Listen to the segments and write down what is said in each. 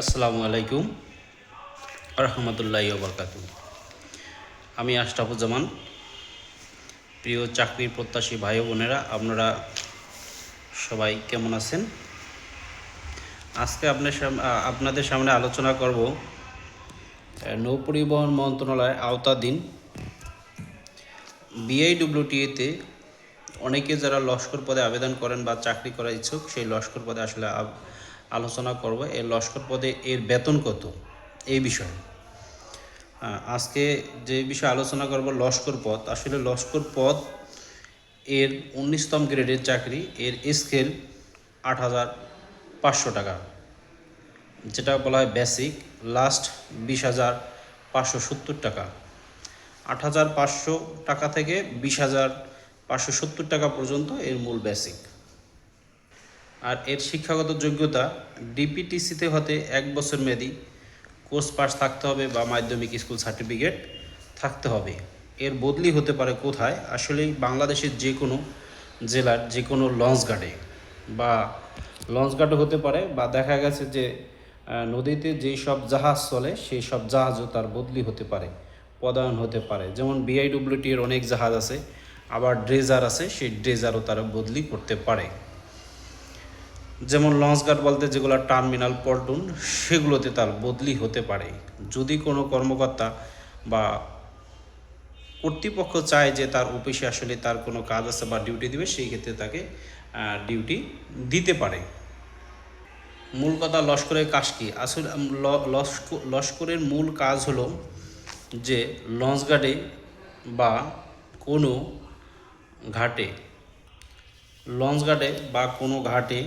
আসসালামু আলাইকুম রহমতুল্লাহ বরকাতু আমি আশরাফুজ্জামান, প্রিয় চাকরির প্রত্যাশী ভাই বোনেরা, আপনারা সবাই কেমন আছেন? আজকে আপনার আপনাদের সামনে আলোচনা করব নৌ পরিবহন মন্ত্রণালয় আওতাধীন বিআইডব্লিউটিএতে অনেকে যারা লস্কর পদে আবেদন করেন বা চাকরি করার ইচ্ছুক, সেই লস্কর পদে আসলে আলোচনা করব এই লস্কর পদে এর বেতন কত? এই বিষয়ে। আজকে যে বিষয়ে আলোচনা করব লস্কর পদ, আসলে লস্কর পদ এর উনিশতম গ্রেডের চাকরি, এর স্কেল আট হাজার পাঁচশো টাকা। যেটা বলা হয় বেসিক লাস্ট বিশ হাজার পাঁচশো সত্তর টাকা। আট হাজার পাঁচশো টাকা থেকে বিশ হাজার পাঁচশো সত্তর টাকা পর্যন্ত এর মূল বেসিক আর এর শিক্ষাগত যোগ্যতা ডিপিটিসিতে হতে এক বছর মেয়াদি, কোর্স পাস থাকতে হবে বা মাধ্যমিক স্কুল সার্টিফিকেট থাকতে হবে। এর বদলি হতে পারে কোথায়? আসলেই বাংলাদেশের যে কোনো জেলার যে কোনো লঞ্চ ঘাটে বা লঞ্চ ঘাটে হতে পারে বা দেখা গেছে যে নদীতে যেই সব জাহাজ চলে, সেই সব জাহাজও তার বদলি হতে পারে, পদায়ন হতে পারে। যেমন বিআইডব্লিউটি এর অনেক জাহাজ আছে, আবার ড্রেজার আছে, সেই ড্রেজারও তারা বদলি করতে পারে। যেমন লঞ্চঘাট বলতে যেগুলো টার্মিনাল, পল্টন, সেগুলোতে তার বদলি হতে পারে। যদি কোনো কর্মকর্তা বা কর্তৃপক্ষ চায় যে তার অফিসে আসলে তার কোনো কাজ আছে বা ডিউটি দিবে, সেই ক্ষেত্রে তাকে ডিউটি দিতে পারে। মূল কথা লস্করের কাজ কি? আসলে লস্করের মূল কাজ হলো যে লঞ্চঘাটে বা কোনো ঘাটে লঞ্চ ঘাটে বা কোনো ঘাটে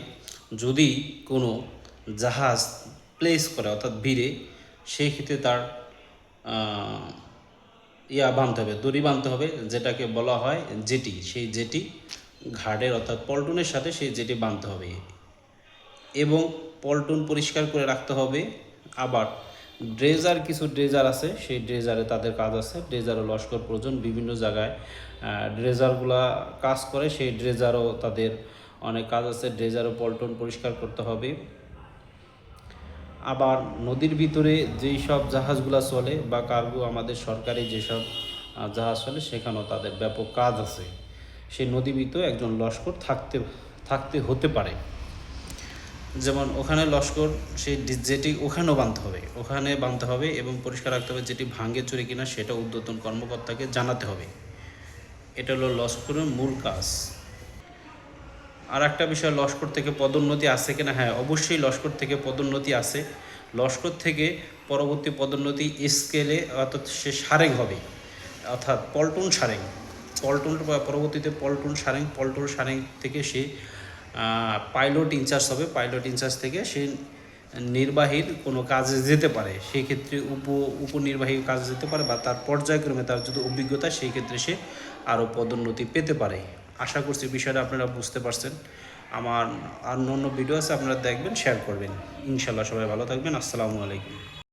যদি কোনো জাহাজ প্লেস করে, অর্থাৎ ভিড়ে, সেই ক্ষেত্রে তার ইয়া বাঁধতে হবে, দড়ি বাঁধতে হবে, যেটাকে বলা হয় জেটি। সেই জেটি ঘাটের অর্থাৎ পল্টনের সাথে সেই জেটি বাঁধতে হবে। এবং পল্টন পরিষ্কার করে রাখতে হবে। আবার ড্রেজার, কিছু ড্রেজার আছে, সেই ড্রেজারে তাদের কাজ আছে। ড্রেজারও লস্কর প্রয়োজন। বিভিন্ন জায়গায় ড্রেজারগুলা কাজ করে, সেই ড্রেজারও তাদের অনেক কাজ আছে, ড্রেজার ও পল্টন পরিষ্কার করতে হবে। আবার নদীর ভিতরে যেই সব জাহাজগুলো চলে বা কার্গো আমাদের সরকারি যেসব জাহাজ চলে, সেখানেও তাদের ব্যাপক কাজ আছে। সেই নদী ভিতরে একজন লস্কর থাকতে থাকতে হতে পারে। যেমন ওখানে লস্কর, সেই যেটি ওখানেও বাঁধতে হবে। ওখানে বাঁধতে হবে এবং পরিষ্কার রাখতে হবে যেটি ভাঙ্গে চুরি কিনা সেটা উদ্যতন কর্মকর্তাকে জানাতে হবে। এটা হলো লস্করের মূল কাজ। আর একটা বিষয়, লস্কর থেকে পদোন্নতি আছে কিনা? হ্যাঁ অবশ্যই লস্কর থেকে পদোন্নতি আছে। লস্কর থেকে পরবর্তী পদোন্নতি স্কেলে অর্থাৎ সে সারেং হবে। অর্থাৎ পল্টন সারেং পল্টন, পরবর্তীতে পল্টন সারেং পল্টন সারেং থেকে সে পাইলট ইনচার্জ হবে। পাইলট ইনচার্জ থেকে সে নির্বাহীর কোনো কাজে যেতে পারে। সেই ক্ষেত্রে উপ, উপনির্বাহী কাজে যেতে পারে বা তার পর্যায়ক্রমে তার যদি অভিজ্ঞতা, সেই ক্ষেত্রে সে আরও পদোন্নতি পেতে পারে। আশা করছি বিষয়টা আপনারা বুঝতে পারছেন। আমার আর অন্য ভিডিও আছে, আপনারা দেখবেন শেয়ার করবেন। ইনশাল্লাহ সবাই ভালো থাকবেন। আসসালামু আলাইকুম।